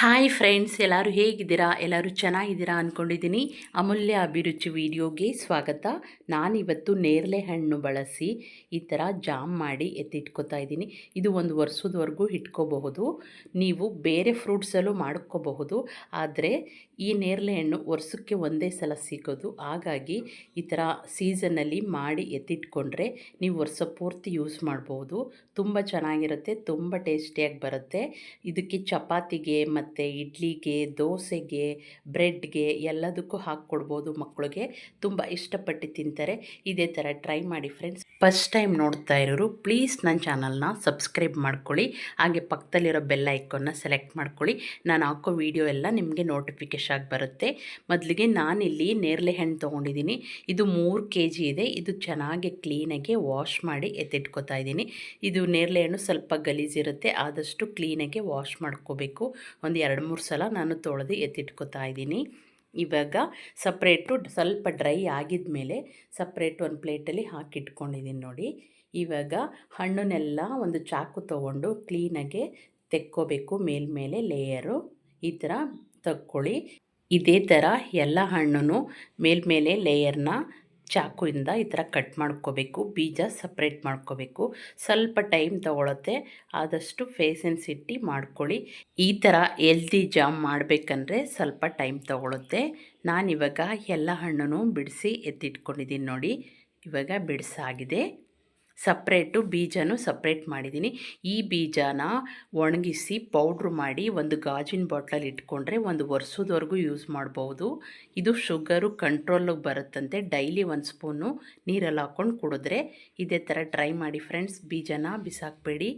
Hi friends ಎಲ್ಲರೂ ಹೇಗಿದ್ದೀರಾ? ಎಲ್ಲರೂ ಚೆನ್ನಾಗಿದ್ದೀರಾ ಅಂದ್ಕೊಂಡಿದ್ದೀನಿ ಅಮೂಲ್ಯ ಅಭಿರುಚಿ ವಿಡಿಯೋಗೆ ಸ್ವಾಗತ. ನಾನಿವತ್ತು ನೇರಳೆ ಹಣ್ಣು ಬಳಸಿ ಈ ಥರ ಜಾಮ್ ಮಾಡಿ ಎತ್ತಿಟ್ಕೋತಾ ಇದ್ದೀನಿ. ಇದು ಒಂದು ವರ್ಷದವರೆಗೂ ಇಟ್ಕೋಬಹುದು. ನೀವು ಬೇರೆ ಫ್ರೂಟ್ಸಲ್ಲೂ ಮಾಡ್ಕೋಬಹುದು. ಆದರೆ ಈ ನೇರಳೆ ಹಣ್ಣು ವರ್ಷಕ್ಕೆ ಒಂದೇ ಸಲ ಸಿಗೋದು. ಹಾಗಾಗಿ ಈ ಥರ ಸೀಸನಲ್ಲಿ ಮಾಡಿ ಎತ್ತಿಟ್ಕೊಂಡ್ರೆ ನೀವು ವರ್ಷ ಪೂರ್ತಿ ಯೂಸ್ ಮಾಡ್ಬೋದು. ತುಂಬ ಚೆನ್ನಾಗಿರುತ್ತೆ, ತುಂಬ ಟೇಸ್ಟಿಯಾಗಿ ಬರುತ್ತೆ. ಇದಕ್ಕೆ ಚಪಾತಿಗೆ ಇಡ್ಲಿಗೆ, ದೋಸೆಗೆ, ಬ್ರೆಡ್ಗೆ ಎಲ್ಲದಕ್ಕೂ ಹಾಕ್ಕೊಡ್ಬೋದು ಮಕ್ಕಳಿಗೆ. ತುಂಬ ಇಷ್ಟಪಟ್ಟು ತಿಂತಾರೆ. ಇದೇ ಥರ ಟ್ರೈ ಮಾಡಿ ಫ್ರೆಂಡ್ಸ್. ಫಸ್ಟ್ ಟೈಮ್ ನೋಡ್ತಾ ಇರೋರು ಪ್ಲೀಸ್ ನನ್ನ ಚಾನಲ್ನ ಸಬ್ಸ್ಕ್ರೈಬ್ ಮಾಡ್ಕೊಳ್ಳಿ. ಹಾಗೆ ಪಕ್ಕದಲ್ಲಿರೋ ಬೆಲ್ ಐಕಾನ್ನ ಸೆಲೆಕ್ಟ್ ಮಾಡ್ಕೊಳ್ಳಿ. ನಾನು ಹಾಕೋ ವಿಡಿಯೋ ಎಲ್ಲ ನಿಮಗೆ ನೋಟಿಫಿಕೇಶನ್ ಆಗಿ ಬರುತ್ತೆ. ಮೊದಲಿಗೆ ನಾನಿಲ್ಲಿ ನೇರಳೆ ಹಣ್ಣು ತೊಗೊಂಡಿದ್ದೀನಿ. ಇದು ಮೂರು ಕೆ ಜಿ ಇದೆ. ಇದು ಚೆನ್ನಾಗಿ ಕ್ಲೀನಾಗಿ ವಾಶ್ ಮಾಡಿ ಎತ್ತಿಟ್ಕೊತಾ ಇದ್ದೀನಿ. ಇದು ನೇರಳೆ ಹಣ್ಣು ಸ್ವಲ್ಪ ಗಲೀಜಿರುತ್ತೆ. ಆದಷ್ಟು ಕ್ಲೀನಾಗಿ ವಾಶ್ ಮಾಡ್ಕೋಬೇಕು. ಒಂದು ಎರಡು ಮೂರು ಸಲ ನಾನು ತೊಳೆದು ಎತ್ತಿಟ್ಕೋತಾ ಇದ್ದೀನಿ. ಇವಾಗ ಸಪ್ರೇಟು ಸ್ವಲ್ಪ ಡ್ರೈ ಆಗಿದ ಮೇಲೆ ಸಪ್ರೇಟ್ ಒಂದು ಪ್ಲೇಟಲ್ಲಿ ಹಾಕಿಟ್ಕೊಂಡಿದ್ದೀನಿ ನೋಡಿ. ಇವಾಗ ಹಣ್ಣನ್ನೆಲ್ಲ ಒಂದು ಚಾಕು ತೊಗೊಂಡು ಕ್ಲೀನಾಗೆ ತೆಕ್ಕೋಬೇಕು. ಮೇಲ್ಮೇಲೆ ಲೇಯರು ಈ ಥರ ತಕ್ಕೊಳ್ಳಿ. ಇದೇ ಥರ ಎಲ್ಲ ಹಣ್ಣು ಮೇಲ್ಮೇಲೆ ಲೇಯರ್ನ ಚಾಕುಯಿಂದ ಈ ಥರ ಕಟ್ ಮಾಡ್ಕೋಬೇಕು, ಬೀಜ ಸಪ್ರೇಟ್ ಮಾಡ್ಕೋಬೇಕು. ಸ್ವಲ್ಪ ಟೈಮ್ ತೊಗೊಳತ್ತೆ. ಆದಷ್ಟು ಫೇಸನ್ಸ್ ಸಿಟ್ಟಿ ಮಾಡ್ಕೊಳ್ಳಿ. ಈ ಥರ ಎಲ್ದಿ ಜಾಮ್ ಮಾಡಬೇಕಂದ್ರೆ ಸ್ವಲ್ಪ ಟೈಮ್ ತೊಗೊಳುತ್ತೆ. ನಾನಿವಾಗ ಎಲ್ಲ ಹಣ್ಣನ್ನು ಬಿಡಿಸಿ ಎತ್ತಿಟ್ಕೊಂಡಿದ್ದೀನಿ ನೋಡಿ. ಇವಾಗ ಬಿಡಿಸಾಗಿದೆ. ಸಪ್ರೇಟು ಬೀಜನೂ ಸಪ್ರೇಟ್ ಮಾಡಿದ್ದೀನಿ. ಈ ಬೀಜನ ಒಣಗಿಸಿ ಪೌಡ್ರ್ ಮಾಡಿ ಒಂದು ಗಾಜಿನ ಬಾಟ್ಲಲ್ಲಿ ಇಟ್ಕೊಂಡ್ರೆ ಒಂದು ವರ್ಷದವರೆಗೂ ಯೂಸ್ ಮಾಡ್ಬೋದು. ಇದು ಶುಗರು ಕಂಟ್ರೋಲಿಗೆ ಬರುತ್ತಂತೆ. ಡೈಲಿ ಒಂದು ಸ್ಪೂನು ನೀರಲ್ಲಿ ಹಾಕ್ಕೊಂಡು ಕುಡಿದ್ರೆ ಇದೇ ಥರ ಟ್ರೈ ಮಾಡಿ ಫ್ರೆಂಡ್ಸ್. ಬೀಜನ ಬಿಸಾಕಬೇಡಿ.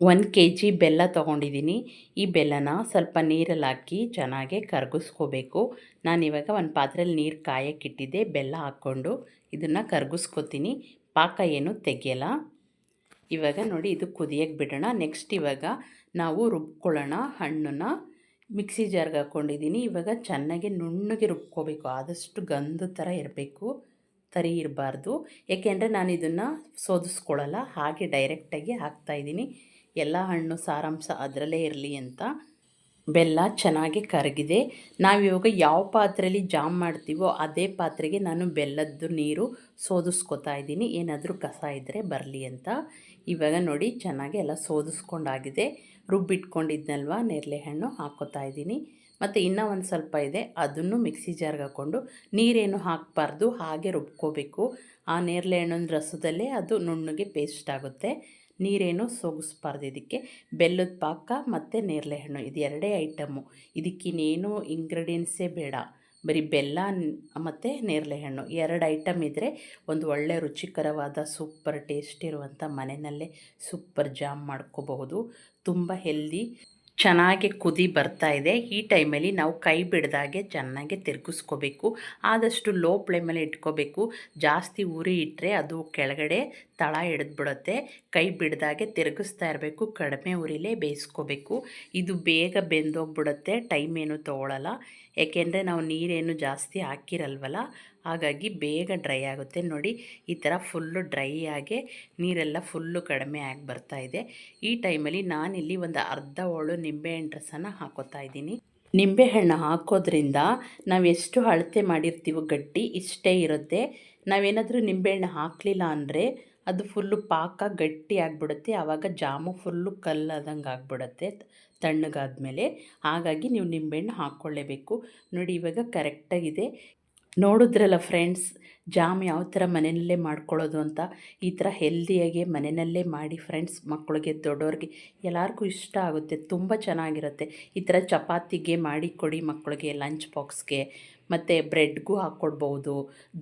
ಒಂದು ಕೆ ಜಿ ಬೆಲ್ಲ ತೊಗೊಂಡಿದ್ದೀನಿ. ಈ ಬೆಲ್ಲನ ಸ್ವಲ್ಪ ನೀರಲ್ಲಿ ಹಾಕಿ ಚೆನ್ನಾಗಿ ಕರಗಿಸ್ಕೋಬೇಕು. ನಾನಿವಾಗ ಒಂದು ಪಾತ್ರೆಯಲ್ಲಿ ನೀರು ಕಾಯಕ್ಕಿಟ್ಟಿದ್ದೆ ಬೆಲ್ಲ ಹಾಕ್ಕೊಂಡು ಇದನ್ನು ಕರಗಿಸ್ಕೊತೀನಿ. ಪಾಕ ಏನು ತೆಗೆಯಲ್ಲ. ಇವಾಗ ನೋಡಿ ಇದು ಕುದಿಯಕ್ಕೆ ಬಿಡೋಣ. ನೆಕ್ಸ್ಟ್ ಇವಾಗ ನಾವು ರುಬ್ಕೊಳ್ಳೋಣ ಹಣ್ಣನ್ನು. ಮಿಕ್ಸಿ ಜಾರ್ಗೆ ಹಾಕ್ಕೊಂಡಿದ್ದೀನಿ ಇವಾಗ ಚೆನ್ನಾಗಿ ನುಣ್ಣಗೆ ರುಬ್ಕೋಬೇಕು. ಆದಷ್ಟು ಗಂಧ ಥರ ಇರಬೇಕು. ತರಿ ಇರಬಾರ್ದು. ಏಕೆಂದರೆ ನಾನು ಇದನ್ನು ಸೋದಿಸ್ಕೊಳ್ಳಲ್ಲ. ಹಾಗೆ ಡೈರೆಕ್ಟಾಗಿ ಹಾಕ್ತಾಯಿದ್ದೀನಿ ಎಲ್ಲ ಹಣ್ಣು ಸಾರಾಂಶ ಅದರಲ್ಲೇ ಇರಲಿ ಅಂತ. ಬೆಲ್ಲ ಚೆನ್ನಾಗಿ ಕರಗಿದೆ. ನಾವಿವಾಗ ಯಾವ ಪಾತ್ರೆಯಲ್ಲಿ ಜಾಮ್ ಮಾಡ್ತೀವೋ ಅದೇ ಪಾತ್ರೆಗೆ ನಾನು ಬೆಲ್ಲದ್ದು ನೀರು ಸೋದಿಸ್ಕೊತಾ ಇದ್ದೀನಿ. ಏನಾದರೂ ಕಸ ಇದ್ದರೆ ಬರಲಿ ಅಂತ. ಇವಾಗ ನೋಡಿ ಚೆನ್ನಾಗಿ ಎಲ್ಲ ಸೋದಿಸ್ಕೊಂಡಾಗಿದೆ. ರುಬ್ಬಿಟ್ಕೊಂಡಿದ್ನಲ್ವ? ನೇರಳೆ ಹಣ್ಣು ಹಾಕ್ಕೋತಾ ಇದ್ದೀನಿ. ಮತ್ತು ಇನ್ನೂ ಒಂದು ಸ್ವಲ್ಪ ಇದೆ. ಅದನ್ನು ಮಿಕ್ಸಿ ಜಾರ್ಗೆ ಹಾಕ್ಕೊಂಡು ನೀರೇನು ಹಾಕಬಾರ್ದು, ಹಾಗೆ ರುಬ್ಕೋಬೇಕು. ಆ ನೇರಳೆ ಹಣ್ಣಿನ ರಸದಲ್ಲೇ ಅದು ನುಣ್ಣಗೆ ಪೇಸ್ಟ್ ಆಗುತ್ತೆ. ನೀರೇನು ಸೋಗಿಸ್ಬಾರ್ದು ಇದಕ್ಕೆ ಬೆಲ್ಲದ ಪಾಕ ಮತ್ತು ನೇರಳೆ ಹಣ್ಣು ಇದು ಎರಡೇ ಐಟಮು. ಇದಕ್ಕಿನ್ನೇನು ಇಂಗ್ರೀಡಿಯೆಂಟ್ಸೇ ಬೇಡ. ಬರೀ ಬೆಲ್ಲ ಮತ್ತು ನೇರಳೆ ಹಣ್ಣು ಎರಡು ಐಟಮ್ ಇದ್ದರೆ ಒಂದು ಒಳ್ಳೆ ರುಚಿಕರವಾದ ಸೂಪರ್ ಟೇಸ್ಟ್ ಇರುವಂಥ ಮನೆಯಲ್ಲೇ ಸೂಪರ್ ಜಾಮ್ ಮಾಡ್ಕೋಬಹುದು. ತುಂಬ ಹೆಲ್ದಿ ಚೆನ್ನಾಗಿ ಕುದಿ ಬರ್ತಾ ಇದೆ. ಈ ಟೈಮಲ್ಲಿ ನಾವು ಕೈ ಬಿಡ್ದಾಗೆ ಚೆನ್ನಾಗಿ ತಿರುಗಿಸ್ಕೋಬೇಕು. ಆದಷ್ಟು ಲೋ ಫ್ಲೇಮಲ್ಲಿ ಇಟ್ಕೋಬೇಕು. ಜಾಸ್ತಿ ಉರಿ ಇಟ್ಟರೆ ಅದು ಕೆಳಗಡೆ ತಳ ಹಿಡಿದ್ಬಿಡುತ್ತೆ ಕೈ ಬಿಡ್ದಾಗೆ ತಿರುಗಿಸ್ತಾ ಇರಬೇಕು. ಕಡಿಮೆ ಉರಿಲೇ ಬೇಯಿಸ್ಕೋಬೇಕು. ಇದು ಬೇಗ ಬೆಂದೋಗ್ಬಿಡುತ್ತೆ. ಟೈಮ್ ಏನು ತೊಗೊಳಲ್ಲ. ಏಕೆಂದರೆ ನಾವು ನೀರೇನು ಜಾಸ್ತಿ ಹಾಕಿರಲ್ವಲ್ಲ. ಹಾಗಾಗಿ ಬೇಗ ಡ್ರೈ ಆಗುತ್ತೆ. ನೋಡಿ, ಈ ಥರ ಫುಲ್ಲು ಡ್ರೈ ಆಗಿ ನೀರೆಲ್ಲ ಫುಲ್ಲು ಕಡಿಮೆ ಆಗಿ ಬರ್ತಾ ಇದೆ. ಈ ಟೈಮಲ್ಲಿ ನಾನಿಲ್ಲಿ ಒಂದು ಅರ್ಧ ಹೋಳು ನಿಂಬೆಹಣ್ಣು ರಸನ ಹಾಕೋತಾ ಇದ್ದೀನಿ. ನಿಂಬೆಹಣ್ಣು ಹಾಕೋದ್ರಿಂದ ನಾವು ಎಷ್ಟು ಅಳತೆ ಮಾಡಿರ್ತೀವೋ ಗಟ್ಟಿ ಇಷ್ಟೇ ಇರುತ್ತೆ. ನಾವೇನಾದರೂ ನಿಂಬೆಹಣ್ಣು ಹಾಕಲಿಲ್ಲ ಅಂದರೆ ಅದು ಫುಲ್ಲು ಪಾಕ ಗಟ್ಟಿ ಆಗಿಬಿಡುತ್ತೆ. ಆವಾಗ ಜಾಮು ಫುಲ್ಲು ಕಲ್ಲಾದಂಗೆ ಆಗಿಬಿಡುತ್ತೆ ತಣ್ಣಗಾದ ಮೇಲೆ ಹಾಗಾಗಿ ನೀವು ನಿಂಬೆಹಣ್ಣು ಹಾಕ್ಕೊಳ್ಳೇಬೇಕು. ನೋಡಿ, ಇವಾಗ ಕರೆಕ್ಟಾಗಿದೆ ನೋಡಿದ್ರಲ್ಲ ಫ್ರೆಂಡ್ಸ್ ಜಾಮ್ ಯಾವ ಥರ ಮನೆಯಲ್ಲೇ ಮಾಡ್ಕೊಳ್ಳೋದು ಅಂತ, ಈ ಥರ ಹೆಲ್ದಿಯಾಗಿ ಮನೆಯಲ್ಲೇ ಮಾಡಿ ಫ್ರೆಂಡ್ಸ್ ಮಕ್ಕಳಿಗೆ ದೊಡ್ಡವ್ರಿಗೆ ಎಲ್ಲರಿಗೂ ಇಷ್ಟ ಆಗುತ್ತೆ, ತುಂಬ ಚೆನ್ನಾಗಿರುತ್ತೆ. ಈ ಥರ ಚಪಾತಿಗೆ ಮಾಡಿ ಕೊಡಿ ಮಕ್ಕಳಿಗೆ ಲಂಚ್ ಬಾಕ್ಸ್ಗೆ ಮತ್ತು ಬ್ರೆಡ್ಗೂ ಹಾಕ್ಕೊಡ್ಬೋದು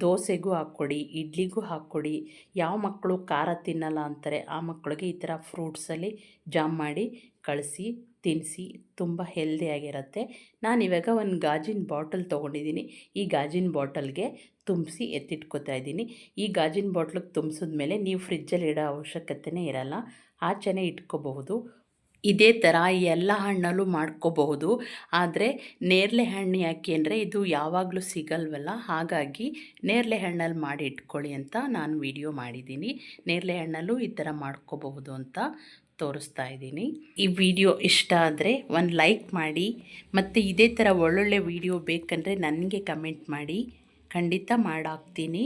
ದೋಸೆಗೂ ಹಾಕ್ಕೊಡಿ ಇಡ್ಲಿಗೂ ಹಾಕ್ಕೊಡಿ ಯಾವ ಮಕ್ಕಳು ಖಾರ ತಿನ್ನಲ್ಲ ಅಂತಾರೆ, ಆ ಮಕ್ಕಳಿಗೆ ಈ ಥರ ಫ್ರೂಟ್ಸಲ್ಲಿ ಜಾಮ್ ಮಾಡಿ ಕಳಿಸಿ ತಿನ್ನಿಸಿ ತುಂಬ ಹೆಲ್ದಿಯಾಗಿರುತ್ತೆ ನಾನಿವಾಗ ಒಂದು ಗಾಜಿನ ಬಾಟಲ್ ತೊಗೊಂಡಿದ್ದೀನಿ ಈ ಗಾಜಿನ ಬಾಟಲ್ಗೆ ತುಂಬಿಸಿ ಎತ್ತಿಟ್ಕೊತಾ ಇದ್ದೀನಿ ಈ ಗಾಜಿನ ಬಾಟ್ಲಿಗೆ ತುಂಬಿಸಿದ್ಮೇಲೆ ನೀವು ಫ್ರಿಜ್ಜಲ್ಲಿ ಇಡೋ ಅವಶ್ಯಕತೆನೇ ಇರಲ್ಲ. ಆಚೆನೇ ಇಟ್ಕೋಬಹುದು. ಇದೇ ಥರ ಎಲ್ಲ ಹಣ್ಣಲ್ಲೂ ಮಾಡ್ಕೋಬಹುದು. ಆದರೆ ನೇರಳೆ ಹಣ್ಣು ಯಾಕೆ ಅಂದರೆ ಇದು ಯಾವಾಗಲೂ ಸಿಗಲ್ವಲ್ಲ. ಹಾಗಾಗಿ ನೇರಳೆ ಹಣ್ಣಲ್ಲಿ ಮಾಡಿ ಇಟ್ಕೊಳ್ಳಿ ಅಂತ ನಾನು ವಿಡಿಯೋ ಮಾಡಿದ್ದೀನಿ ನೇರಳೆ ಹಣ್ಣಲ್ಲೂ ಈ ಥರ ಮಾಡ್ಕೋಬಹುದು ಅಂತ. ತೋರಿಸ್ತಾ ಇದ್ದೀನಿ. ಈ ವಿಡಿಯೋ ಇಷ್ಟ ಆದರೆ ಒಂದು ಲೈಕ್ ಮಾಡಿ, ಮತ್ತು ಇದೇ ಥರ ಒಳ್ಳೊಳ್ಳೆ ವಿಡಿಯೋ ಬೇಕಂದರೆ ನನಗೆ ಕಮೆಂಟ್ ಮಾಡಿ. ಖಂಡಿತ ಮಾಡಾಕ್ತೀನಿ.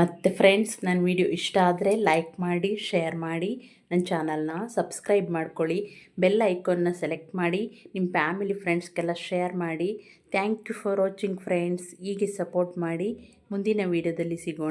ಮತ್ತು ಫ್ರೆಂಡ್ಸ್ ನನ್ನ ವಿಡಿಯೋ ಇಷ್ಟ ಆದರೆ ಲೈಕ್ ಮಾಡಿ ಶೇರ್ ಮಾಡಿ. ನನ್ನ ಚಾನಲ್ನ ಸಬ್ಸ್ಕ್ರೈಬ್ ಮಾಡ್ಕೊಳ್ಳಿ. ಬೆಲ್ ಐಕಾನ್ನ ಸೆಲೆಕ್ಟ್ ಮಾಡಿ. ನಿಮ್ಮ ಫ್ಯಾಮಿಲಿ ಫ್ರೆಂಡ್ಸ್ಗೆಲ್ಲ ಶೇರ್ ಮಾಡಿ. Thank you for watching friends ಹೀಗೆ ಸಪೋರ್ಟ್ ಮಾಡಿ. ಮುಂದಿನ ವಿಡಿಯೋದಲ್ಲಿ ಸಿಗೋಣ.